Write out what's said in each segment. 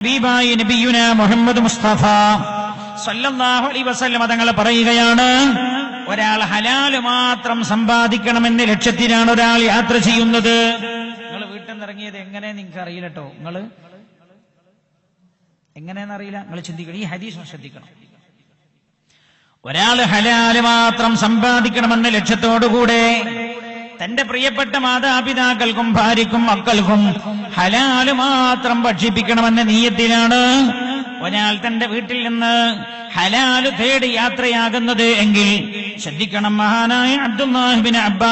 ഹബീബായി നബിയുന മുഹമ്മദ് മുസ്തഫ സല്ലല്ലാഹു അലൈഹി വസല്ലം തങ്ങൾ പറയുകയാണ് ഒരാൾ ഹലാൽ മാത്രം സമ്പാദിക്കണമെന്ന ലക്ഷ്യത്തിലാണ് ഒരാൾ യാത്ര ചെയ്യുന്നത്. നിങ്ങൾ വീട്ടിൽ നിന്ന് ഇറങ്ങിയത് എങ്ങനെ നിങ്ങൾക്ക് അറിയില്ല കേട്ടോ നിങ്ങൾ എങ്ങനെയെന്ന് അറിയില്ല. നിങ്ങൾ ചിന്തിക്കണം. ഈ ഹദീസ് ശ്രദ്ധിക്കണം. ഒരാൾ ഹലാൽ മാത്രം സമ്പാദിക്കണമെന്ന ലക്ഷ്യത്തോടുകൂടെ തന്റെ പ്രിയപ്പെട്ട മാതാപിതാക്കൾക്കും ഭാര്യക്കും മക്കൾക്കും ഹലാൽ മാത്രം ഭക്ഷിപ്പിക്കണമെന്ന നീയത്തിലാണ് ഒരാൾ തന്റെ വീട്ടിൽ നിന്ന് ഹലാൽ തേടി യാത്രയാകുന്നത് എങ്കിൽ ശ്രദ്ധിക്കണം മഹാനായ അബ്ദുല്ലാഹിബിൻ അബ്ബാസ്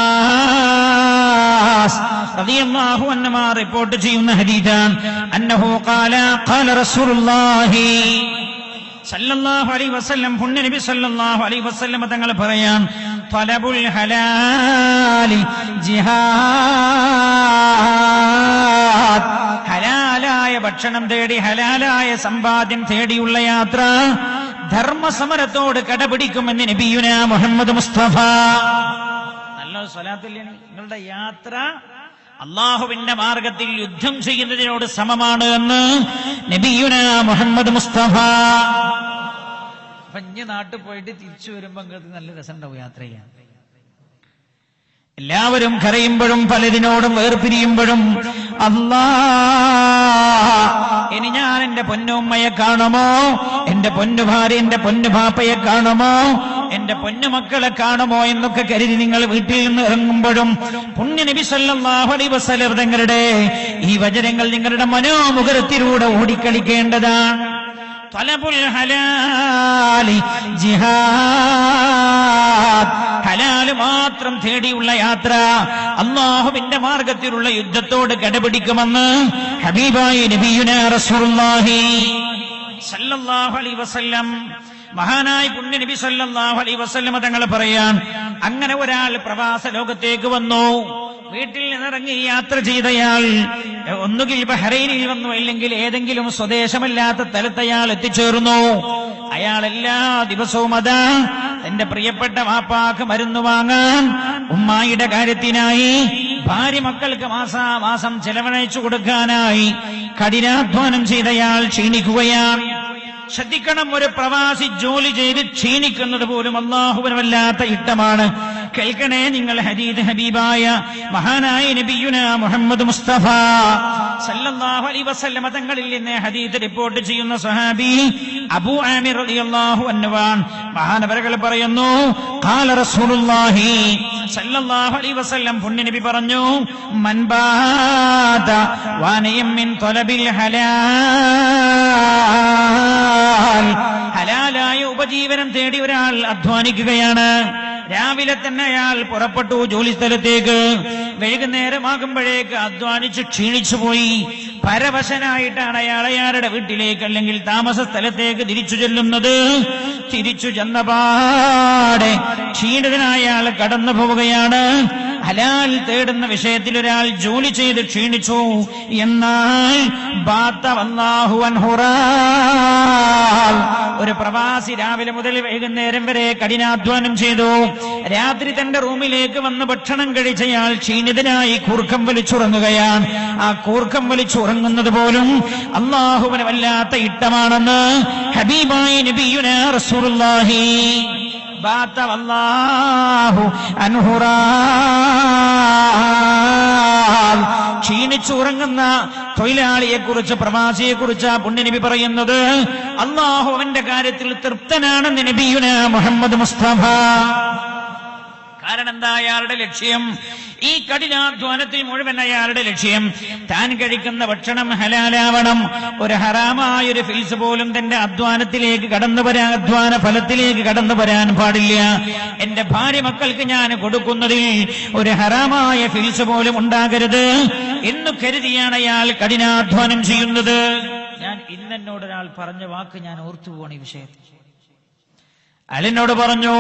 റളിയല്ലാഹു അൻഹു റിപ്പോർട്ട് ചെയ്യുന്ന ഹദീസാൻ അന്നഹു ഖാല ഖാല റസൂലുള്ളാഹി സല്ലല്ലാഹു അലൈഹി വസല്ലം പുണ്യ നബി സല്ലല്ലാഹു അലൈഹി വസല്ലം തങ്ങൾ പറയാൻ ത്വലബുൽ ഹലാലി ജിഹാദ് ഹലാലായ ഭക്ഷണം തേടി ഹലാലായ സമ്പാദ്യം തേടിയുള്ള യാത്ര ധർമ്മസമരത്തോട് കടപിടിക്കുമെന്ന് നബിയുന മുഹമ്മദ് മുസ്തഫ. നല്ല സ്വലാത്തില്ലേ നിങ്ങളുടെ യാത്ര അള്ളാഹുവിന്റെ മാർഗത്തിൽ യുദ്ധം ചെയ്യുന്നതിനോട് സമമാണ് എന്ന് നബിയുന മുഹമ്മദ് മുസ്തഫ. അപ്പൊ ഇഞ്ഞ് നാട്ടിൽ പോയിട്ട് തിരിച്ചു വരുമ്പോൾ നിങ്ങൾക്ക് നല്ല രസമുണ്ടാവും യാത്ര ചെയ്യാൻ. എല്ലാവരും കരയുമ്പോഴും പലതിനോടും വേർപിരിയുമ്പോഴും അല്ലാ ഇനി ഞാൻ എന്റെ പൊന്നുമ്മയെ കാണുമോ? എന്റെ പൊന്നു ഭാര്യ എന്റെ പൊന്നു പാപ്പയെ കാണുമോ? എന്റെ പൊന്നുമക്കളെ കാണുമോ എന്നൊക്കെ കരുതി നിങ്ങൾ വീട്ടിൽ നിന്ന് ഇറങ്ങുമ്പോഴും പുണ്യ നബി സല്ലല്ലാഹു അലൈഹി വസല്ലം തങ്ങളുടെ ഈ വചനങ്ങൾ നിങ്ങളുടെ മനോമുഖരത്തിലൂടെ ഓടിക്കളിക്കേണ്ടതാണ്. ഹലാലി മാത്രം തേടിയുള്ള യാത്ര അള്ളാഹുവിന്റെ മാർഗത്തിലുള്ള യുദ്ധത്തോട് കടപിടിക്കുമെന്ന് ഹബീബായി നബിയുന റസൂലുള്ളാഹി സല്ലല്ലാഹു അലൈഹി വസല്ലം മഹാനായ പുണ്യ നബി സല്ലല്ലാഹു അലൈഹി വസല്ലം തങ്ങൾ പറയാൻ അങ്ങനെ ഒരാൾ പ്രവാസ ലോകത്തേക്ക് വന്നു. വീട്ടിൽ നിന്നിറങ്ങി യാത്ര ചെയ്തയാൾ ഒന്നുകിൽ ബഹ്റൈനിൽ വന്നു അല്ലെങ്കിൽ ഏതെങ്കിലും സ്വദേശമല്ലാത്ത സ്ഥലത്ത് അയാൾ എത്തിച്ചേർന്നു. അയാൾ എല്ലാ ദിവസവും അതാ തന്റെ പ്രിയപ്പെട്ട വാപ്പാക്ക് മരുന്ന് വാങ്ങാൻ ഉമ്മായിയുടെ കാര്യത്തിനായി ഭാര്യ മക്കൾക്ക് മാസാമാസം ചെലവഴിച്ചു കൊടുക്കാനായി കഠിനാധ്വാനം ചെയ്തയാൾ ക്ഷീണിക്കുകയാണ്. ശ്രദ്ധിക്കണം ഒരു പ്രവാസി ജോലി ചെയ്ത് ക്ഷീണിക്കുന്നത് പോലും അള്ളാഹുപരമല്ലാത്ത ഇട്ടമാണ് കേൾക്കണേ നിങ്ങൾ ഹരീദ് ഹബീബായ മഹാനായ നബിയുന മുഹമ്മദ് മുസ്തഫ. സല്ലല്ലാഹു അലൈഹി വസല്ലമ തങ്ങളിൽ നിന്ന് ഹദീദ് റിപ്പോർട്ട് ചെയ്യുന്ന സഹാബി അബൂ ആമിർ റളിയല്ലാഹു അന്നവാൻ മഹാനവരകൾ പറയുന്നു ഖാല റസൂലുള്ളാഹി സല്ലല്ലാഹു അലൈഹി വസല്ലം പുണ്യ നബി പറഞ്ഞു മൻ ബാത വാനയം മിൻ തലബിൽ ഹലാൽ. ഹലാലായ ഉപജീവനം തേടി ഒരാൾ അധ്വാനിക്കുകയാണ്. രാവിലെ തന്നെ അയാൾ പുറപ്പെട്ടു ജോലി സ്ഥലത്തേക്ക് വൈകുന്നേരമാകുമ്പോഴേക്ക് അധ്വാനിച്ച് ക്ഷീണിച്ചു പോയി പരവശനായിട്ടാണ് അയാൾ അയാളുടെ വീട്ടിലേക്ക് അല്ലെങ്കിൽ താമസ സ്ഥലത്തേക്ക് തിരിച്ചു ചെല്ലുന്നത്. തിരിച്ചു ചെന്നപാടെ ക്ഷീണിതനായ അയാൾ കടന്നു പോവുകയാണ്. ഹലാൽ തേടുന്ന വിഷയത്തിൽ ഒരാൾ ജോലി ചെയ്ത് ക്ഷീണിച്ചു. എന്നാൽ. ഒരു പ്രവാസി രാവിലെ മുതൽ വൈകുന്നേരം വരെ കഠിനാധ്വാനം ചെയ്തു. രാത്രി തന്റെ റൂമിലേക്ക് വന്ന് ഭക്ഷണം കഴിച്ചയാൾ ക്ഷീണിതനായി കൂർക്കം വലിച്ചുറങ്ങുകയാണ്. ആ കൂർക്കം വലിച്ചുറങ്ങുന്നത് പോലും അള്ളാഹുവിന് വല്ലാത്ത ഇട്ടമാണെന്ന് ഹബീബായി നബിയുന റസൂലുള്ളാഹി ബാത്ത വല്ലാഹു അൻഹുറാൽ ക്ഷീണിച്ചുറങ്ങുന്ന തൊഴിലാളിയെ കുറിച്ച് പ്രവാസിയെ കുറിച്ച് പുണ്യനബി പറയുന്നത്. അള്ളാഹു അവന്റെ കാര്യത്തിൽ തൃപ്തനാണെന്ന് നബിയുന മുഹമ്മദ് മുസ്തഫ. കാരണം എന്താ അയാളുടെ ലക്ഷ്യം? ഈ കഠിനാധ്വാനത്തിൽ മുഴുവൻ അയാളുടെ ലക്ഷ്യം താൻ കഴിക്കുന്ന ഭക്ഷണം ഹലാലാവണം. ഒരു ഹറാമായ ഒരു ഫിൽസ് പോലും തന്റെ അധ്വാനത്തിലേക്ക് കടന്നു വരാൻ അധ്വാന ഫലത്തിലേക്ക് കടന്നു വരാൻ പാടില്ല. എന്റെ ഭാര്യ മക്കൾക്ക് ഞാൻ കൊടുക്കുന്നതിൽ ഒരു ഹറാമായ ഫിൽസ് പോലും ഉണ്ടാകരുത് എന്ന് കരുതിയാണ് അയാൾ കഠിനാധ്വാനം ചെയ്യുന്നത്. ഞാൻ ഇന്നെന്നോട് ഒരാൾ പറഞ്ഞ വാക്ക് ഞാൻ ഓർത്തു പോകണം ഈ വിഷയത്തിൽ. അലിനോട് പറഞ്ഞു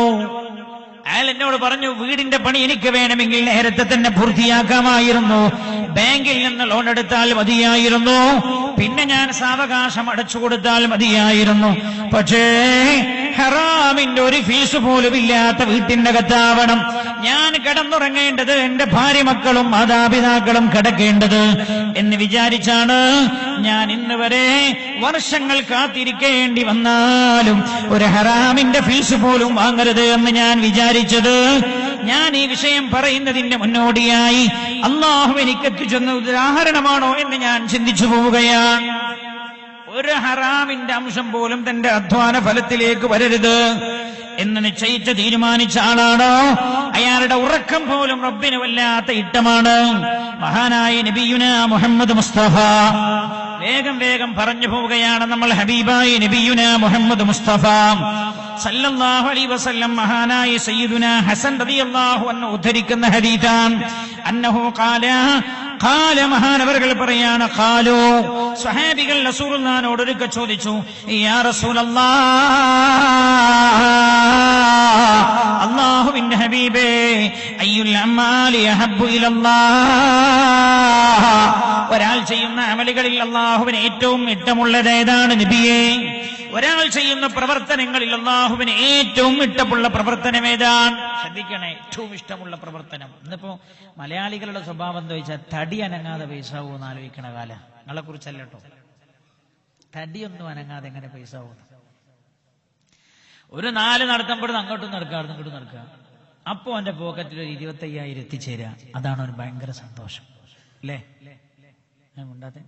അയാൾ എന്നോട് പറഞ്ഞു വീടിന്റെ പണി എനിക്ക് വേണമെങ്കിൽ നേരത്തെ തന്നെ പൂർത്തിയാക്കാമായിരുന്നു. ബാങ്കിൽ നിന്ന് ലോൺ എടുത്താൽ മതിയായിരുന്നു. പിന്നെ ഞാൻ സാവകാശം അടച്ചു കൊടുത്താൽ മതിയായിരുന്നു. പക്ഷേ ഹറാമിന്റെ ഒരു ഫീസ് പോലും ഇല്ലാത്ത വീട്ടിന്റെ അകത്താവണം. ഞാൻ കിടന്നുറങ്ങേണ്ടത് എന്റെ ഭാര്യ മക്കളും മാതാപിതാക്കളും കിടക്കേണ്ടത് എന്ന് വിചാരിച്ചാണ് ഞാൻ ഇന്ന് വരെ വർഷങ്ങൾ കാത്തിരിക്കേണ്ടി വന്നാലും ഒരു ഹറാമിന്റെ ഫീസ് പോലും വാങ്ങരുത് എന്ന് ഞാൻ വിചാരിച്ചത്. ഞാൻ ഈ വിഷയം പറയുന്നതിന്റെ മുന്നോടിയായി അള്ളാഹു എനിക്ക് എത്തിച്ചെന്ന ഉദാഹരണമാണോ എന്ന് ഞാൻ ചിന്തിച്ചു പോവുകയാണ്. ഒരു ഹറാമിന്റെ അംശം പോലും തന്റെ അധ്വാന ഫലത്തിലേക്ക് വരരുത് എന്ന് നിശ്ചയിച്ച് തീരുമാനിച്ച ആളാണോ? അയാളുടെ ഉറക്കം പോലും റബ്ബിന് വല്ലാത്ത ഇട്ടമാണ് മഹാനായ നബിയുന മുഹമ്മദ് മുസ്തഫ. വേഗം വേഗം പറഞ്ഞു പോവുകയാണ് നമ്മൾ ഹബീബായ നബിയുന മുഹമ്മദ് മുസ്തഫ. സല്ലല്ലാഹു അലൈഹി വസല്ലം മഹാനായ സയ്യിദുന ഹസൻ റളിയല്ലാഹു അൻഹു ഉദ്ധരിക്കുന്ന ഹദീഥാൻ അന്നഹു ഖാല ഖാല മഹാനവറുകൾ പറയാണ് ഖാലു സ്വഹാബികൾ റസൂലുള്ളാഹിനോട് ഒരിക്ക ചോദിച്ചു യാ റസൂലല്ലാഹ് അല്ലാഹുവിന്റെ ഹബീബേ അയ്യുൽ അമാലി അഹബ്ബു ഒരാൾ ചെയ്യുന്ന അമലുകളിൽ അള്ളാഹുവിന് ഏറ്റവും ഇഷ്ടമുള്ളത് ഏതാണ് നബിയെ? ഒരാൾ ചെയ്യുന്ന പ്രവർത്തനങ്ങളിൽ അള്ളാഹുവിന് ഏറ്റവും ഇഷ്ടമുള്ള പ്രവർത്തനം ഏതാണ്? ശ്രദ്ധിക്കണേ ഏറ്റവും ഇഷ്ടമുള്ള പ്രവർത്തനം. ഇന്നിപ്പോ മലയാളികളുടെ സ്വഭാവം എന്താ വെച്ചാൽ തടി അനങ്ങാതെ പൈസ പോകുന്ന ആലോചിക്കണ കാല. നിങ്ങളെ കുറിച്ചല്ലോ തടിയൊന്നും അനങ്ങാതെ എങ്ങനെ പൈസ പോകുന്നു? ഒരു നാല് നടത്തുമ്പോഴും അങ്ങോട്ടും നടക്കുക ഇങ്ങോട്ടും നടക്കുക. അപ്പോ അവന്റെ പോക്കറ്റിൽ ഒരു ഇരുപത്തി അയ്യായിരം എത്തിച്ചേരുക. അതാണ് ഒരു ഭയങ്കര സന്തോഷം. അല്ലേ? ഉണ്ടാത്തെ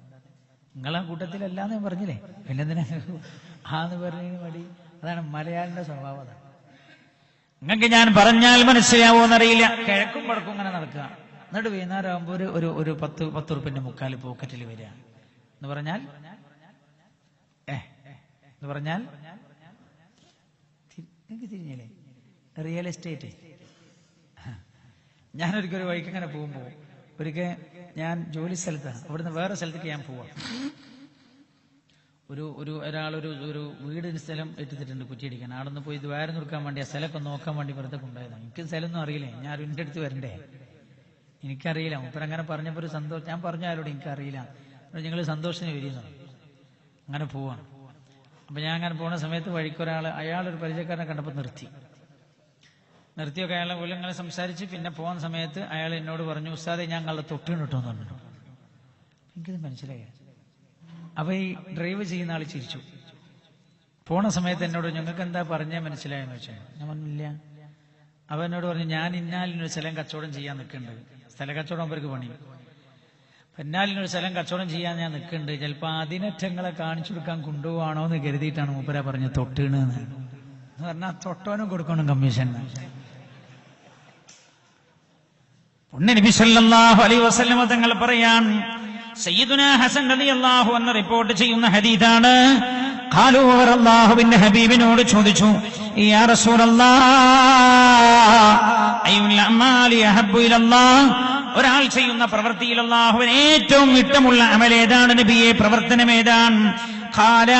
നിങ്ങളെ കൂട്ടത്തിലല്ലാന്ന് ഞാൻ പറഞ്ഞില്ലേ? പിന്നെന്തിനാ? ആന്ന് പറഞ്ഞതിന് മടി. അതാണ് മലയാളിന്റെ സ്വഭാവം നിങ്ങൾക്ക് ഞാൻ പറഞ്ഞാൽ മനസ്സിലാവോന്നറിയില്ല. കിഴക്കും പടക്കും ഇങ്ങനെ നടക്കുക. എന്നിട്ട് വൈകുന്നേരം ആകുമ്പോൾ ഒരു ഒരു ഒരു പത്ത് പത്ത് ഉറുപ്പിന്റെ മുക്കാൽ പോക്കറ്റിൽ വരിക. എന്ന് പറഞ്ഞാൽ? ഏ? എന്ന് പറഞ്ഞാൽ? നിങ്ങൾക്ക് തിരിഞ്ഞില്ലേ? റിയൽ എസ്റ്റേറ്റ് ഞാനൊരിക്കൽ ഒരു വഴിക്ക് ഇങ്ങനെ പോകുമ്പോൾ ഒരിക്കൽ ഞാൻ ജോലി സ്ഥലത്താണ് അവിടുന്ന് വേറെ സ്ഥലത്തേക്ക് ഞാൻ പോവാം. ഒരു ഒരു ഒരാളൊരു ഒരു വീടിന് സ്ഥലം എടുത്തിട്ടുണ്ട് കുറ്റിയടിക്കാൻ. അവിടെ നിന്ന് പോയി ഇത് വേറെ നോക്കാൻ വേണ്ടി ആ സ്ഥലമൊക്കെ നോക്കാൻ വേണ്ടി വെറുതെ കൊണ്ടുപോയതാണ് എനിക്ക് സ്ഥലമൊന്നും അറിയില്ലേ. ഞാൻ എന്റെ അടുത്ത് വരണ്ടേ? എനിക്കറിയില്ല. മുപ്പർ അങ്ങനെ പറഞ്ഞപ്പോൾ ഒരു സന്തോഷം ഞാൻ പറഞ്ഞ ആരോട് എനിക്കറിയില്ല. ഞങ്ങൾ സന്തോഷത്തിന് വരുന്നു അങ്ങനെ പോവാണ്. അപ്പൊ ഞാൻ അങ്ങനെ പോണ സമയത്ത് വഴിക്കൊരാൾ അയാളൊരു പരിചയക്കാരനെ കണ്ടപ്പോൾ നിർത്തി. നിർത്തിയൊക്കെ അയാളെ പോലും ഇങ്ങനെ സംസാരിച്ച് പിന്നെ പോകുന്ന സമയത്ത് അയാൾ എന്നോട് പറഞ്ഞു ഉസ്താദെ ഞാൻ കള്ള തൊട്ടിന് കിട്ടുമെന്ന് പറഞ്ഞു. എനിക്കിത് മനസ്സിലായി. അപ്പൊ ഈ ഡ്രൈവ് ചെയ്യുന്ന ആൾ ചിരിച്ചു. പോണ സമയത്ത് എന്നോട് ഞങ്ങൾക്ക് എന്താ പറഞ്ഞേ മനസ്സിലായെന്ന് വെച്ചാൽ ഞാൻ പറഞ്ഞില്ല അവ എന്നോട് പറഞ്ഞു ഞാൻ ഇന്നാലിനൊരു സ്ഥലം കച്ചവടം ചെയ്യാൻ നിൽക്കുന്നുണ്ട്. സ്ഥല കച്ചവടം അവർക്ക് പണി. എന്നാലിനൊരു സ്ഥലം കച്ചവടം ചെയ്യാൻ ഞാൻ നിൽക്കുന്നുണ്ട്. ചിലപ്പോൾ അതിനറ്റങ്ങളെ കാണിച്ചു കൊടുക്കാൻ കൊണ്ടുപോകണോ എന്ന് കരുതിയിട്ടാണ് മൂപ്പര പറഞ്ഞത് തൊട്ടിണെന്ന്. എന്ന് പറഞ്ഞാൽ തൊട്ടോനും കൊടുക്കണം കമ്മീഷൻ. പുണ്യ നബി സല്ലല്ലാഹു അലൈഹി വസല്ലമ തങ്ങൾ പറയാൻ സയ്യിദുന ഹസൻ റളിയല്ലാഹു അൻഹു റിപ്പോർട്ട് ചെയ്യുന്ന ഹദീദാണ് ഖാലു അവർ ഹബീബിനോട് ചോദിച്ചു യാ റസൂലല്ലാഹ് അയ്യുൽ അമാലി അഹബ്ബു ഒരാൾ ചെയ്യുന്ന പ്രവൃത്തിയിൽ അല്ലാഹുവിന് ഏറ്റവും ഇഷ്ടമുള്ള അമൽ ഏതാണ്? നബിയെ പ്രവർത്തനം ഏതാണ്? ഖാല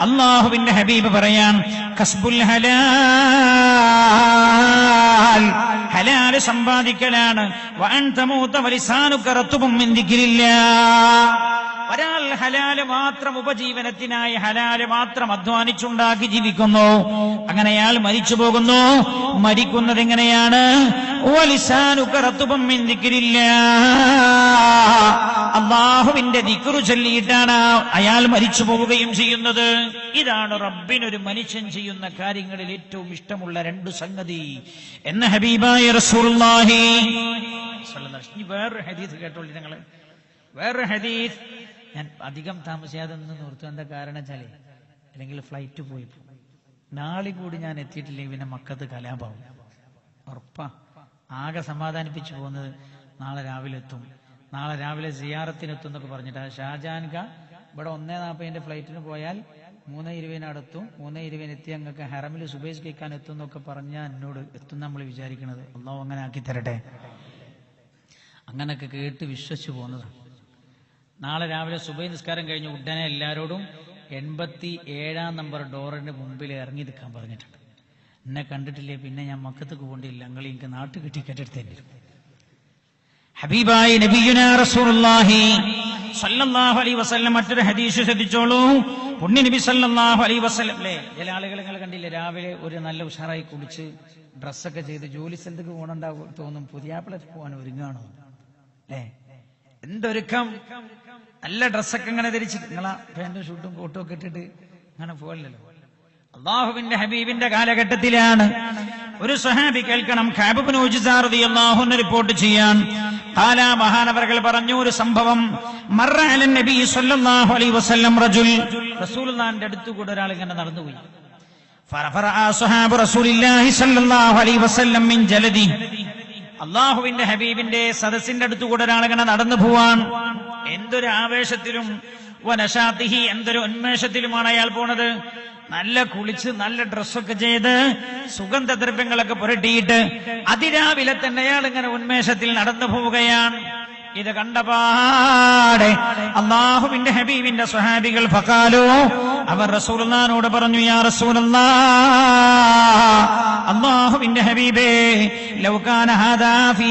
അള്ളാഹുവിന്റെ ഹബീബ് പറയാൻ കസ്ബുൽ ഹലാൽ. ഹലാൽ സമ്പാദിക്കലാണ്. വഅൻ തമൂത്ത വലിസാനു കറത്തുപും ദിക്രില്ലാ. ഒരാൾ ഹലാൽ മാത്രം ഉപജീവനത്തിനായി ഹലാൽ മാത്രം അധ്വാനിച്ചുണ്ടാക്കി ജീവിക്കുന്നു അങ്ങനെ അയാൾ മരിച്ചു പോകുന്നു മരിക്കുന്നത് എങ്ങനെയാണ് അള്ളാഹുവിന്റെ ദിക്കുറു ചൊല്ലിയിട്ടാണ് അയാൾ മരിച്ചു പോവുകയും ചെയ്യുന്നത് ഇതാണ് റബ്ബിനൊരു മനുഷ്യൻ ചെയ്യുന്ന കാര്യങ്ങളിൽ ഏറ്റവും ഇഷ്ടമുള്ള രണ്ടു സംഗതി എന്ന ഹബീബായ. ഇനി വേറൊരു ഹദീസ് കേട്ടോളി നിങ്ങൾ വേറൊരു ഹദീസ് ഞാൻ അധികം താമസിയാതെ നിന്ന് നിർത്തും എന്താ കാരണം വെച്ചാലേ അല്ലെങ്കിൽ ഫ്ലൈറ്റ് പോയി പോകും. നാളെ കൂടി ഞാൻ എത്തിയിട്ടില്ലെങ്കിൽ പിന്നെ മക്കത്ത് കലാപാവും. ഉറപ്പാ. ആകെ സമാധാനിപ്പിച്ചു പോകുന്നത് നാളെ രാവിലെ എത്തും. നാളെ രാവിലെ സിയാറത്തിനെത്തും എന്നൊക്കെ പറഞ്ഞിട്ട്. ഷാജാൻ ഖാ ഇവിടെ ഒന്നേ നാൽപ്പതിന്റെ ഫ്ലൈറ്റിന് പോയാൽ മൂന്ന് ഇരുപതിന് അടുത്തും മൂന്ന് ഇരുപതിന് എത്തി അങ്ങക്ക് ഹറമിൽ സുബേഷ് കേൾക്കാൻ എത്തും എന്നൊക്കെ പറഞ്ഞാൽ എന്നോട് എത്തും നമ്മൾ വിചാരിക്കുന്നത് ഒന്നോ അങ്ങനെ ആക്കി തരട്ടെ. അങ്ങനൊക്കെ കേട്ട് വിശ്വസിച്ചു പോകുന്നതാണ് നാളെ രാവിലെ സുബൈ നിസ്കാരം കഴിഞ്ഞ് ഉടനെ എല്ലാവരോടും എൺപത്തി ഏഴാം നമ്പർ ഡോറിന്റെ മുമ്പിൽ ഇറങ്ങി നിൽക്കാൻ പറഞ്ഞിട്ടുണ്ട്. എന്നെ കണ്ടിട്ടില്ലേ? പിന്നെ ഞാൻ മക്കത്തേക്ക് പോകണ്ടില്ല നിങ്ങൾ എനിക്ക് നാട്ടു കിട്ടി കെട്ടെടുത്തേണ്ടി ഹബീബായി നബിയുന റസൂലുള്ളാഹി സല്ലല്ലാഹു അലൈഹി വസല്ലം മറ്റൊരു ഹദീസ് ശ്രദ്ധിച്ചോളൂ. പുണ്യ നബി സല്ലല്ലാഹു അലൈഹി വസല്ലം ലേ ചില ആളുകൾ നിങ്ങൾ കണ്ടില്ലേ? രാവിലെ ഒരു നല്ല ഉഷാറായി കുളിച്ച് ഡ്രസ്സൊക്കെ ചെയ്ത് ജോലി സ്ഥലത്തേക്ക് പോകണുണ്ടാവും തോന്നും. പുതിയാപ്പിള പോകാൻ ഒരുങ്ങാണോ അല്ലേ? എന്തൊരുക്കം. നല്ല ഡ്രസ്സൊക്കെ ഇങ്ങനെ ധരിച്ച് നിങ്ങളെ പാന്റും ഷൂട്ടും കോട്ടും ഒക്കെ ഇട്ടിട്ട് അങ്ങനെ പോകല്ലോ അള്ളാഹുവിന്റെ ഹബീബിന്റെ കാലഘട്ടത്തിലാണ് ഒരു സഹാബി കേൾക്കണം ഖാബുബിന് റിപ്പോർട്ട് ചെയ്യാൻ. ആല മഹാനവർകൾ പറഞ്ഞു ഒരു സംഭവം. നബി സല്ലല്ലാഹു അലൈഹി വസല്ലം റജുൽ. റസൂലുള്ളാഹിന്റെ അടുത്തുകൂടെ ഒരാൾ ഇങ്ങനെ നടന്നുപോയി. ഫറഫറ സഹാബു റസൂലില്ലാഹി സല്ലല്ലാഹു അലൈഹി വസല്ലം മിൻ ജലദി. അള്ളാഹുവിന്റെ ഹബീബിന്റെ സദസ്സിന്റെ അടുത്ത് കൂടെ ഒരാളിങ്ങനെ നടന്നു പോവാൻ. എന്തൊരു ആവേശത്തിലും വനശാത്തിഹി എന്തൊരു ഉന്മേഷത്തിലുമാണ് അയാൾ പോണത്. നല്ല കുളിച്ച് നല്ല ഡ്രസ്സൊക്കെ ചെയ്ത് സുഗന്ധദ്രവ്യങ്ങളൊക്കെ പുരട്ടിയിട്ട് അതിരാവിലെ തന്നെ അയാൾ ഇങ്ങനെ ഉന്മേഷത്തിൽ നടന്നു പോവുകയാണ്. ഇത് കണ്ടപാടെ അള്ളാഹുവിന്റെ ഹബീബിന്റെ സ്വഹാബികൾ ഫക്കാലോ അവർ റസൂലുള്ളാനോട് പറഞ്ഞു യാ റസൂലുള്ളാ അള്ളാഹുവിന്റെ ഹബീബേ ലൗകാന ഹാദാ ഫീ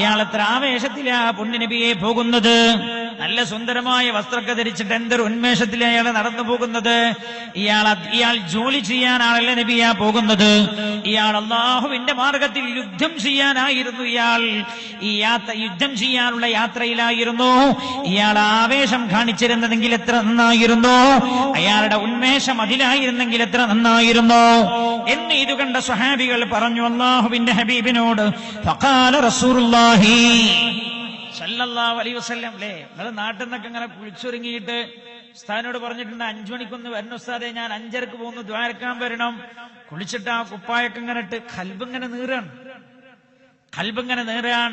ഇയാൾ എത്ര ആവേശത്തിലാ പുണ്യനബിയെ പോകുന്നത്. നല്ല സുന്ദരമായ വസ്ത്രമൊക്കെ ധരിച്ചിട്ട് എന്തൊരു ഉന്മേഷത്തിലെ അയാൾ നടന്നു പോകുന്നത്? ഇയാൾ ഇയാൾ ജോലി ചെയ്യാനാണല്ല നബിയാ പോകുന്നത്? ഇയാൾ അള്ളാഹുവിന്റെ മാർഗത്തിൽ യുദ്ധം ചെയ്യാനായിരുന്നു ഇയാൾ. ഈ യാത്ര യുദ്ധം ചെയ്യാനുള്ള യാത്രയിലായിരുന്നു. ഇയാൾ ആവേശം കാണിച്ചിരുന്നതെങ്കിൽ എത്ര നന്നായിരുന്നു? അയാളുടെ ഉന്മേഷം അതിലായിരുന്നെങ്കിൽ എത്ര നന്നായിരുന്നു? എന്ന് ഇത് കണ്ട സ്വഹാബികൾ പറഞ്ഞു അള്ളാഹുവിന്റെ ഹബീബിനോട് ഫഖാല റസൂലുള്ളാഹി സല്ലല്ലാഹു അലൈഹി വസല്ലം അല്ലേ നിങ്ങൾ നാട്ടിൽ നിന്നൊക്കെ ഇങ്ങനെ കുളിച്ചൊരുങ്ങിയിട്ട് ഉസ്താദിനോട് പറഞ്ഞിട്ടുണ്ട് അഞ്ചു മണിക്കൊന്ന് വരണം ഉസ്താദെ ഞാൻ അഞ്ചരക്ക് പോകുന്നു ദ്വാരക്കാൻ വരണം. കുളിച്ചിട്ട് ആ കുപ്പായൊക്കെ ഇങ്ങനെ ഇട്ട് കൽബിങ്ങനെ നീറാണ്. കൽബിങ്ങനെ നീറാൻ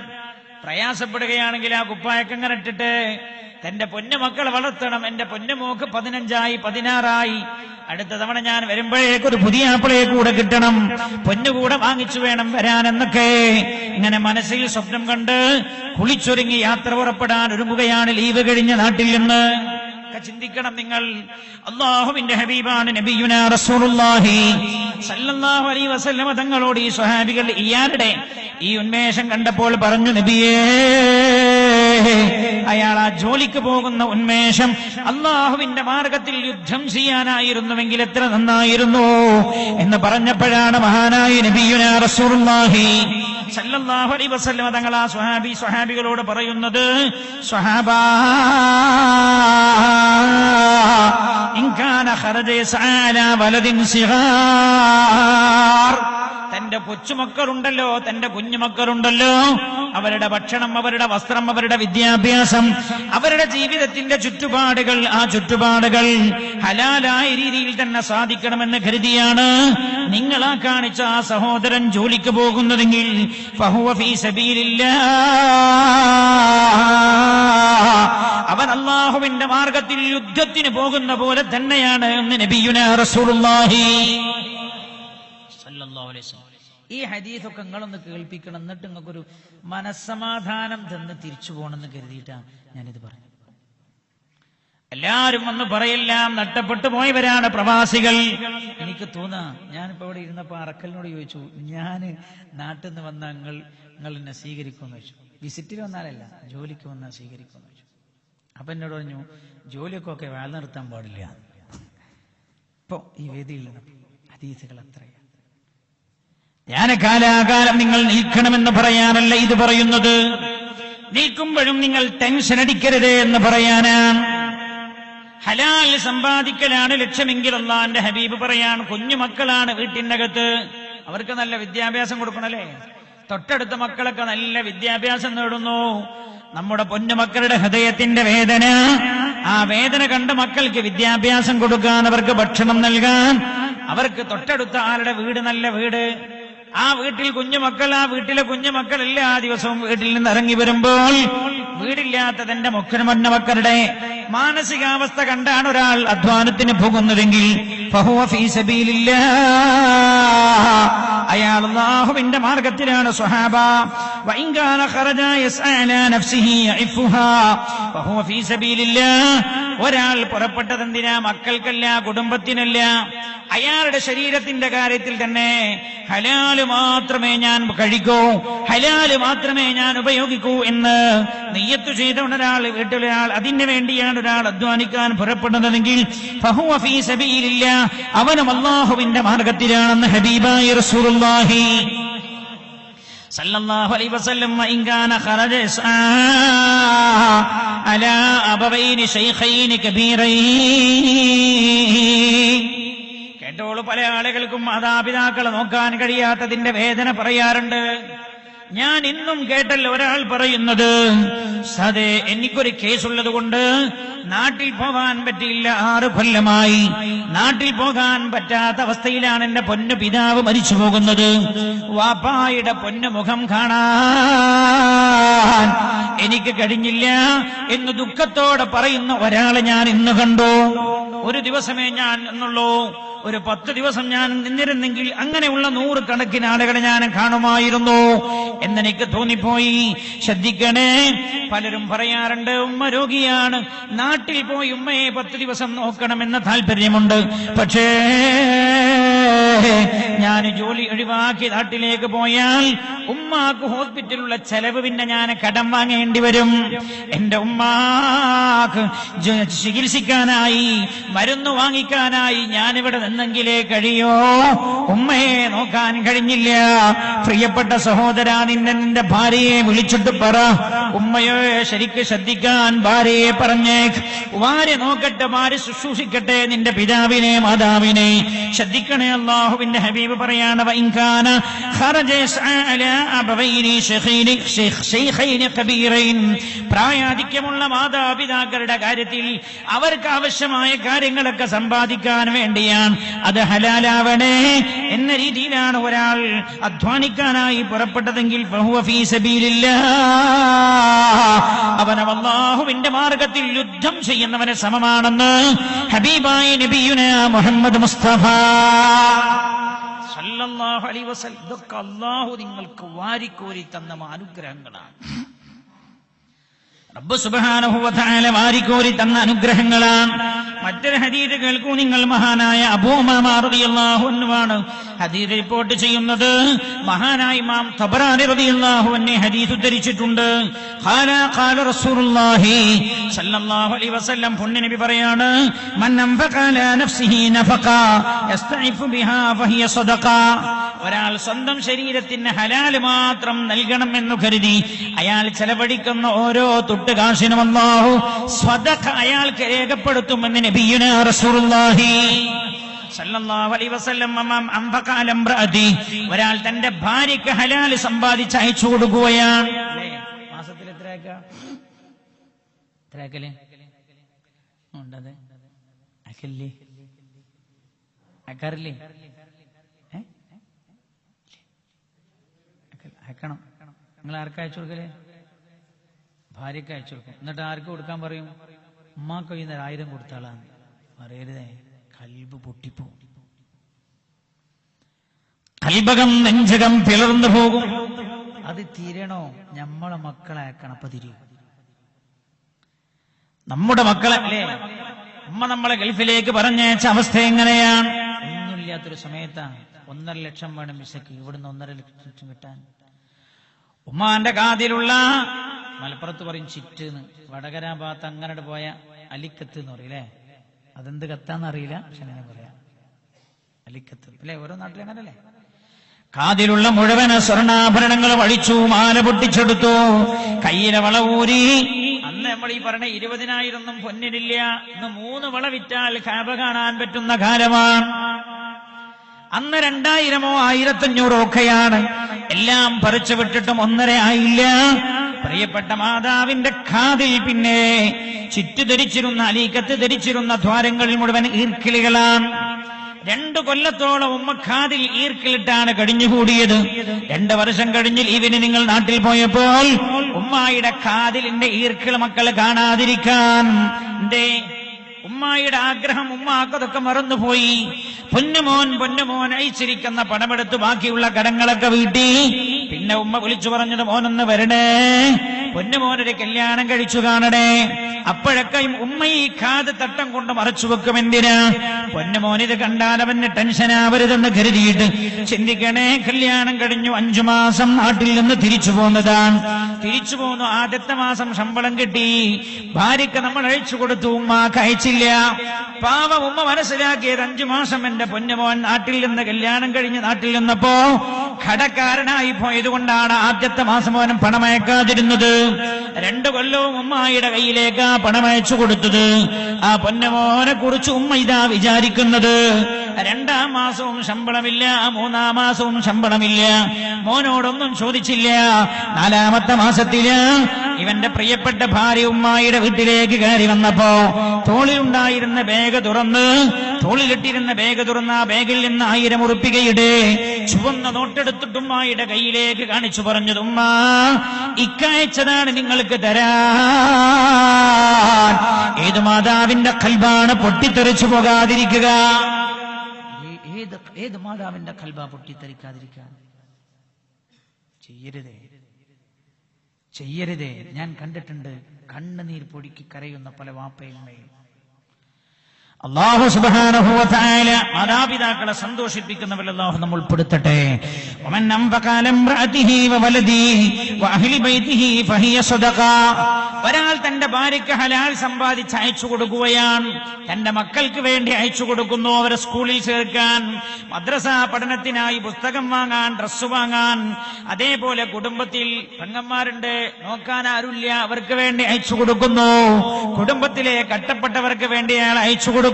പ്രയാസപ്പെടുകയാണെങ്കിൽ ആ കുപ്പായക്കങ്ങനെ ഇട്ടിട്ട് തന്റെ പൊന്നുമക്കളെ വളർത്തണം. എന്റെ പൊന്നുമോക്ക് പതിനഞ്ചായി പതിനാറായി. അടുത്ത തവണ ഞാൻ വരുമ്പോഴേക്ക് ഒരു പുതിയ ആപ്പിളയെ കൂടെ കിട്ടണം. പൊന്നുകൂടെ വാങ്ങിച്ചു വേണം വരാൻ എന്നൊക്കെ ഇങ്ങനെ മനസ്സിൽ സ്വപ്നം കണ്ട് കുളിച്ചൊരുങ്ങി യാത്ര പുറപ്പെടാൻ ഒരുങ്ങുകയാണ് ലീവ് കഴിഞ്ഞ നാട്ടിൽ നിന്ന്. ഒക്കെ ചിന്തിക്കണം നിങ്ങൾ. അള്ളാഹുവിന്റെ ഹബീബാണ് നബിയുന റസൂലുള്ളാഹി. സല്ലല്ലാഹു അലൈഹി വസല്ലമ തങ്ങളോട് ഈ സ്വഹാബികൾ ഇയാളുടെ ഈ ഉന്മേഷം കണ്ടപ്പോൾ പറഞ്ഞു നബിയേ അയാൾ ആ ജോലിക്ക് പോകുന്ന ഉന്മേഷം അള്ളാഹുവിന്റെ മാർഗത്തിൽ യുദ്ധം ചെയ്യാനായിരുന്നുവെങ്കിൽ എത്ര നന്നായിരുന്നു? എന്ന് പറഞ്ഞപ്പോഴാണ് മഹാനായ നബിയുന റസൂലുള്ളാഹി. സല്ലല്ലാഹു അലൈഹി വസല്ലമ തങ്ങൾ ആ സ്വഹാബി സ്വഹാബികളോട് പറയുന്നത് സ്വഹാബ ഇൻ കാന ഖറജ യസ്ആ വലദിൻ സിഗാർ. തന്റെ കൊച്ചുമക്കളുണ്ടല്ലോ തന്റെ കുഞ്ഞുമക്കളുണ്ടല്ലോ അവരുടെ ഭക്ഷണം അവരുടെ വസ്ത്രം അവരുടെ വിദ്യാഭ്യാസം അവരുടെ ജീവിതത്തിന്റെ ചുറ്റുപാടുകൾ ആ ചുറ്റുപാടുകൾ ഹലാലായ രീതിയിൽ തന്നെ സാധിക്കണമെന്ന് കരുതിയാണ് നിങ്ങൾ ആ കാണിച്ച ആ സഹോദരൻ ജോലിക്ക് പോകുന്നതെങ്കിൽ. അവൻ അള്ളാഹുവിന്റെ മാർഗത്തിൽ യുദ്ധത്തിന് പോകുന്ന പോലെ തന്നെയാണ് എന്ന് നബിയുന റസൂലുള്ളാഹി ഈ ഹദീസൊക്കെ നിങ്ങളൊന്ന് കേൾപ്പിക്കണം. എന്നിട്ട് നിങ്ങൾക്കൊരു മനസ്സമാധാനം തന്ന് തിരിച്ചു പോകണമെന്ന് കരുതിയിട്ടാണ് ഞാനിത് പറഞ്ഞത്. എല്ലാരും ഒന്ന് പറയെല്ലാം നഷ്ടപ്പെട്ടു പോയവരാണ് പ്രവാസികൾ. എനിക്ക് തോന്നാ ഞാനിപ്പോ ഇവിടെ ഇരുന്നപ്പോ അറക്കലിനോട് ചോദിച്ചു ഞാൻ നാട്ടിൽ നിന്ന് വന്ന നിങ്ങൾ നിങ്ങൾ എന്നെ സ്വീകരിക്കുമെന്ന് ചോദിച്ചു. വിസിറ്റിൽ വന്നാലല്ല ജോലിക്ക് വന്നാൽ സ്വീകരിക്കുമെന്ന് ചോദിച്ചു. അപ്പൊ എന്നോട് പറഞ്ഞു ജോലിയൊക്കെ ഒക്കെ വേല നിർത്താൻ പാടില്ല. ഇപ്പൊ ഈ വേദിയിൽ ഹദീസുകൾ അത്രയാണ് ഞാൻ കാലാകാലം നിങ്ങൾ നിൽക്കണമെന്ന് പറയാനല്ല ഇത് പറയുന്നത്. നിൽക്കുമ്പോഴും നിങ്ങൾ ടെൻഷൻ അടിക്കരുത് എന്ന് പറയാനാണ്. ഹലാൽ സമ്പാദിക്കലാണ് ലക്ഷ്യമെങ്കിൽ അള്ളാന്റെ ഹബീബ് പറയാൻ കുഞ്ഞുമക്കളാണ് വീട്ടിനകത്ത്. അവർക്ക് നല്ല വിദ്യാഭ്യാസം കൊടുക്കണല്ലേ? തൊട്ടടുത്ത മക്കളൊക്കെ നല്ല വിദ്യാഭ്യാസം നേടുന്നു. നമ്മുടെ പൊന്നു മക്കളുടെ ഹൃദയത്തിന്റെ വേദന ആ വേദന കണ്ട് മക്കൾക്ക് വിദ്യാഭ്യാസം കൊടുക്കാൻ അവർക്ക് ഭക്ഷണം നൽകാൻ അവർക്ക് തൊട്ടടുത്ത ആളുടെ വീട് നല്ല വീട്. ആ വീട്ടിൽ കുഞ്ഞുമക്കൾ ആ വീട്ടിലെ കുഞ്ഞുമക്കൾ എല്ലാ ദിവസവും വീട്ടിൽ നിന്ന് ഇറങ്ങി വരുമ്പോൾ വീടില്ലാത്ത തന്റെ മുഖ്യമന്ന മക്കളുടെ മാനസികാവസ്ഥ കണ്ടാണ് ഒരാൾ അധ്വാനത്തിന് പോകുന്നതെങ്കിൽ ഫഹുവ. അയാൾ അള്ളാഹുവിന്റെ മാർഗത്തിലാണ് സ്വഹാബ. വൈങ്കാന ഖറജ വഹുവ ഫീ ഒരാൾ പുറപ്പെട്ടതെന്തിനാ? മക്കൾക്കല്ല കുടുംബത്തിനല്ല. അയാളുടെ ശരീരത്തിന്റെ കാര്യത്തിൽ തന്നെ ഹലാൽ മാത്രമേ ഞാൻ കഴിക്കൂ ഹലാൽ മാത്രമേ ഞാൻ ഉപയോഗിക്കൂ എന്ന് നെയ്യത്തു ചെയ്ത ഒരാൾ വീട്ടിലൊരാൾ അതിനു വേണ്ടിയാണ് ഒരാൾ അധ്വാനിക്കാൻ പുറപ്പെടുന്നതെങ്കിൽ അവനും അള്ളാഹുവിന്റെ മാർഗത്തിലാണെന്ന് ഹബീബായി കേട്ടോളൂ പല ആളുകൾക്കും മാതാപിതാക്കളെ നോക്കാൻ കഴിയാത്തതിന്റെ വേദന പറയാറുണ്ട്. ഞാൻ ഇന്നും കേട്ടല്ലോ ഒരാൾ പറയുന്നത് സതേ എനിക്കൊരു കേസുള്ളത് കൊണ്ട് നാട്ടിൽ പോകാൻ പറ്റിയില്ല. ആറ് കൊല്ലമായി. നാട്ടിൽ പോകാൻ പറ്റാത്ത അവസ്ഥയിലാണ് എന്റെ പൊന്നു പിതാവ് മരിച്ചു പോകുന്നത്. വാപ്പായുടെ പൊന്നു മുഖം കാണാൻ എനിക്ക് കഴിഞ്ഞില്ല എന്ന് ദുഃഖത്തോടെ പറയുന്ന ഒരാളെ ഞാൻ ഇന്ന് കണ്ടു. ഒരു ദിവസമേ ഞാൻ എന്നുള്ളൂ ഒരു പത്ത് ദിവസം ഞാൻ നിന്നിരുന്നെങ്കിൽ അങ്ങനെയുള്ള നൂറ് കണക്കിന് ആളുകളെ ഞാൻ കാണുമായിരുന്നു. എന്നെനിക്ക് തോന്നിപ്പോയി. ശ്രദ്ധിക്കണേ പലരും പറയാറുണ്ട് ഉമ്മ രോഗിയാണ്. നാട്ടിൽ പോയി ഉമ്മയെ പത്ത് ദിവസം നോക്കണമെന്ന താല്പര്യമുണ്ട്. പക്ഷേ ഞാൻ ജോലി ഒഴിവാക്കി നാട്ടിലേക്ക് പോയാൽ ഉമ്മാക്ക് ഹോസ്പിറ്റലിലുള്ള ചെലവ് പിന്നെ ഞാൻ കടം വാങ്ങേണ്ടി വരും. എന്റെ ഉമ്മാക്ക് ചികിത്സിക്കാനായി മരുന്ന് വാങ്ങിക്കാനായി ഞാനിവിടെ നിന്നെങ്കിലേ കഴിയോ. ഉമ്മയെ നോക്കാൻ കഴിഞ്ഞില്ല. പ്രിയപ്പെട്ട സഹോദരാ നിന്നെ നിന്റെ ഭാര്യയെ വിളിച്ചിട്ട് പറ. ഉമ്മയെ ശരിക്ക് ശ്രദ്ധിക്കാൻ ഭാര്യയെ പറഞ്ഞേക്ക്. ഭാര്യ നോക്കട്ടെ ഭാര്യ ശുശ്രൂഷിക്കട്ടെ നിന്റെ പിതാവിനെ മാതാവിനെ. ശ്രദ്ധിക്കണേ അള്ളാഹുവിന്റെ ഹബീബ് പറയാണ് വൈൻകാന പ്രായാധിക്യമുള്ള മാതാപിതാക്കളുടെ കാര്യത്തിൽ അവർക്ക് ആവശ്യമായ കാര്യങ്ങളൊക്കെ സമ്പാദിക്കാൻ വേണ്ടിയാണ്. അത് ഹലാലാവണേ എന്ന രീതിയിലാണ് ഒരാൾ അധ്വാനിക്കാനായി പുറപ്പെട്ടതെങ്കിൽ. അവൻ അള്ളാഹുവിന്റെ മാർഗത്തിൽ യുദ്ധം ചെയ്യുന്നവന് സമമാണെന്ന് ഹബീബായി നബിയുന മുഹമ്മദ് മുസ്തഫ. സല്ലല്ലാഹു അലൈഹി വസല്ലം ഇതൊക്കെ അള്ളാഹു നിങ്ങൾക്ക് വാരിക്കോരി തന്ന അനുഗ്രഹങ്ങളാണ് റബ്ബ് തആല വാരിക്കോരി തന്ന അനുഗ്രഹങ്ങളാണ്. മറ്റൊരു ഹദീദ് കേൾക്കൂ നിങ്ങൾ മഹാനായ അബൂ ഹദീദ് റിപ്പോർട്ട് ചെയ്യുന്നത് മഹാനായ ഇമാം തബറാനി റളിയല്ലാഹു എന്നെ ഹദീസ് ഉദ്ധരിച്ചിട്ടുണ്ട്. ഖാല ഖാല റസൂലുള്ളാഹി അലൈഹി വസല്ലം പറയാണ് മൻ നഫ്സിഹി നഫഖ ബിഹാ സദഖ. ഒരാൾ സ്വന്തം ശരീരത്തിന് ഹലാൽ മാത്രം നൽകണം എന്ന് കരുതി അയാൾ ചെലവഴിക്കുന്ന ഓരോ തുട്ട് കാശിനും അല്ലാഹു അയാൾക്ക് രേഖപ്പെടുത്തുമെന്ന് നബിയുന റസൂലുള്ളാഹി. ഒരാൾ തന്റെ ഭാര്യക്ക് ഹലാൽ സമ്പാദിച്ച് അയച്ചു കൊടുക്കുകയാണ്. മാസത്തിൽ എത്രയാക്ക? എത്രയാക്കൽ? അക്കല്ലേ. അയക്കണം. നിങ്ങൾ ആർക്ക് അയച്ചു കൊടുക്കലേ? ഭാര്യക്ക് അയച്ചു കൊടുക്കും. എന്നിട്ട് ആർക്ക് കൊടുക്കാൻ പറയും? ഉമ്മാക്ക് വൈകുന്നേരം ആയിരം കൊടുത്താളാന്ന് പറയരുതേ. കൽബ് പൊട്ടിപ്പോ. കൽബകം നെഞ്ചകം പിളർന്നു പോകും. അത് തീരണോ? നമ്മളെ മക്കളെ കണപ്പ തിരിയും. നമ്മുടെ മക്കളെ അല്ലേ? അമ്മ നമ്മളെ ഗൾഫിലേക്ക് പറഞ്ഞയച്ച അവസ്ഥ എങ്ങനെയാണ്? ഒന്നുമില്ലാത്തൊരു സമയത്താണ് ഒന്നര ലക്ഷം വേണം വിസയ്ക്ക്. ഇവിടുന്ന് ഒന്നര ലക്ഷം കിട്ടാൻ. ഉമ്മാന്റെ കാതിലുള്ള മലപ്പുറത്ത് പറയും ചിറ്റ് വടകര ഭാഗത്ത് അങ്ങനെ പോയ അലിക്കത്ത് എന്ന് പറയില്ലേ അതെന്ത് കത്താന്ന് അറിയില്ല പക്ഷെ അങ്ങനെ പറയാം. അലിക്കത്ത് അല്ലെ? ഓരോ നാട്ടിലും അങ്ങനല്ലേ? കാതിലുള്ള മുഴുവൻ സ്വർണാഭരണങ്ങൾ വഴിച്ചു മാല പൊട്ടിച്ചെടുത്തു കയ്യിലെ വള ഊരി അന്ന് നമ്മൾ ഈ പറഞ്ഞ ഇരുപതിനായിരൊന്നും പൊന്നിനില്ല ഇന്ന് മൂന്ന് വള വിറ്റാൽ കാബ കാണാൻ പറ്റുന്ന കാലമാണ്. അന്ന് രണ്ടായിരമോ ആയിരത്തഞ്ഞൂറോ ഒക്കെയാണ്. എല്ലാം പറിച്ചു വിട്ടിട്ടും ഒന്നര ആയില്ല. പ്രിയപ്പെട്ട മാതാവിന്റെ ഖാദി പിന്നെ ചുറ്റു ധരിച്ചിരുന്ന അലീക്കത്ത് ധരിച്ചിരുന്ന ദ്വാരങ്ങളിൽ മുഴുവൻ ഈർക്കിളികളാണ്. രണ്ടു കൊല്ലത്തോളം ഉമ്മഖാദിൽ ഈർക്കിലിട്ടാണ് കഴിഞ്ഞുകൂടിയത് രണ്ട് വർഷം കഴിഞ്ഞിൽ ഇവന് നിങ്ങൾ നാട്ടിൽ പോയപ്പോൾ ഉമ്മായുടെ ഖാദിലിന്റെ ഈർക്കിൾ മക്കളെ കാണാതിരിക്കാൻ എന്തേ ഉമ്മായുടെ ആഗ്രഹം ഉമ്മാക്കതൊക്കെ മറന്നുപോയി. പൊന്നുമോൻ പൊന്നുമോൻ അയച്ചിരിക്കുന്ന പണമെടുത്ത് ബാക്കിയുള്ള കടങ്ങളൊക്കെ വീട്ടി. പിന്നെ ഉമ്മ വിളിച്ചു പറഞ്ഞത് മോനൊന്ന് വരണേ. പൊന്നുമോനൊരു കല്യാണം കഴിച്ചു കാണണേ. അപ്പോഴൊക്കെ ഉമ്മ ഈ കാത് തട്ടം കൊണ്ട് മറച്ചു വെക്കും എന്തിനാ? പൊന്നുമോൻ ഇത് കണ്ടാൽ അവന് ടെൻഷനാവരുതെന്ന് കരുതിയിട്ട്. ചിന്തിക്കണേ കല്യാണം കഴിഞ്ഞു അഞ്ചു മാസം നാട്ടിൽ നിന്ന് തിരിച്ചു പോന്നതാണ്. തിരിച്ചു പോന്നു ആദ്യത്തെ മാസം ശമ്പളം കിട്ടി. ഭാര്യക്ക് നമ്മൾ അഴിച്ചു കൊടുത്തു ഉമ്മ അയച്ചില്ല. പാവ ഉമ്മ മനസ്സിലാക്കിയത് അഞ്ചു മാസം എന്റെ പൊന്നുമോൻ നാട്ടിൽ നിന്ന് കല്യാണം കഴിഞ്ഞ് നാട്ടിൽ നിന്നപ്പോ കടക്കാരനായി പോയതുകൊണ്ടാണ് ആദ്യത്തെ മാസം അവനും പണമയക്കാതിരുന്നത്. രണ്ടു കൊല്ലവും ഉമ്മായിയുടെ കയ്യിലേക്ക് ആ പണമയച്ചു കൊടുത്തത്. ആ പൊന്നമോനെ കുറിച്ച് ഉമ്മ ഇതാ വിചാരിക്കുന്നത്. രണ്ടാം മാസവും ശമ്പളമില്ല മൂന്നാം മാസവും ശമ്പളമില്ല. മോനോടൊന്നും ചോദിച്ചില്ല. നാലാമത്തെ മാസത്തിൽ ഇവന്റെ പ്രിയപ്പെട്ട ഭാര്യ ഉമ്മായിയുടെ വീട്ടിലേക്ക് കയറി വന്നപ്പോ തോളിലുണ്ടായിരുന്ന ബാഗ് തുറന്ന് തോളിലിട്ടിരുന്ന ബാഗ് തുറന്ന് ആ ബാഗിൽ നിന്ന് ആയിരം ഉറുപ്പികയുടെ ചുവന്ന നോട്ടെടുത്തിട്ട് ഉമ്മായുടെ കയ്യിലേക്ക് കാണിച്ചു പറഞ്ഞത് ഉമ്മ ഇക്കയച്ചതാണ് നിങ്ങൾക്ക് തരാൻ. ഏത് മാതാവിന്റെ കൽബാണ് പൊട്ടിത്തെറിച്ചു പോകാതിരിക്കുക? ഏത് മാതാവിന്റെ കൽബ പൊട്ടിത്തെറിക്കാതിരിക്കാൻ? ചെയ്യരുതേ. ചെയ്യരുതേ. ഞാൻ കണ്ടിട്ടുണ്ട് കണ്ണുനീർ പൊടിക്ക് കരയുന്ന പല വാപ്പയമ്മയും. അള്ളാഹു സുബാനഹുല മാതാപിതാക്കളെ സന്തോഷിപ്പിക്കുന്നവർ അള്ളാഹു നമ്മൾ ഉൾപ്പെടുത്തട്ടെ. ഒരാൾ തന്റെ ഭാര്യയ്ക്ക് ഹലാൽ സമ്പാദിച്ച് അയച്ചു കൊടുക്കുകയാണ്. തന്റെ മക്കൾക്ക് വേണ്ടി അയച്ചു കൊടുക്കുന്നു അവരെ സ്കൂളിൽ ചേർക്കാൻ. മദ്രസ പഠനത്തിനായി പുസ്തകം വാങ്ങാൻ ഡ്രസ്സ് വാങ്ങാൻ. അതേപോലെ കുടുംബത്തിൽ പെങ്ങന്മാരുണ്ട് നോക്കാൻ ആരുമില്ല അവർക്ക് വേണ്ടി അയച്ചു കൊടുക്കുന്നു. കുടുംബത്തിലെ കട്ടപ്പെട്ടവർക്ക് വേണ്ടി അയാൾ അയച്ചു കൊടുക്കുന്നു.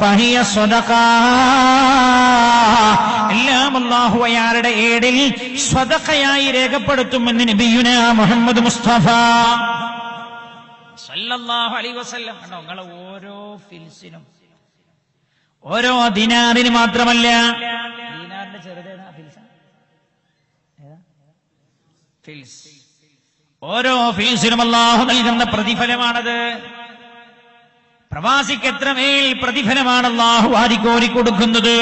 ഫഹിയ സ്വതക എല്ലാം അള്ളാഹു അയാളുടെ ഏടിൽ സ്വതക്കയായി രേഖപ്പെടുത്തുമെന്ന് നബിയുന മുഹമ്മദ് മുസ്തഫ. സല്ലല്ലാഹു അലൈഹി വസല്ലം. കണ്ടോ നിങ്ങളെ ഓരോ ഫിൽസിനും ഓരോ ദിനാറിന് മാത്രമല്ല ദിനാറിന്റെ ചെറുതേതാ ഫിൽസ? ഫിൽസ്. ഓരോ ഫിൽസിനും അള്ളാഹു നൽകുന്ന പ്രതിഫലമാണത്. പ്രവാസിക്ക് എത്രമേൽ പ്രതിഫലമാണ് അള്ളാഹു വാരിക്കോരി കൊടുക്കുന്നത്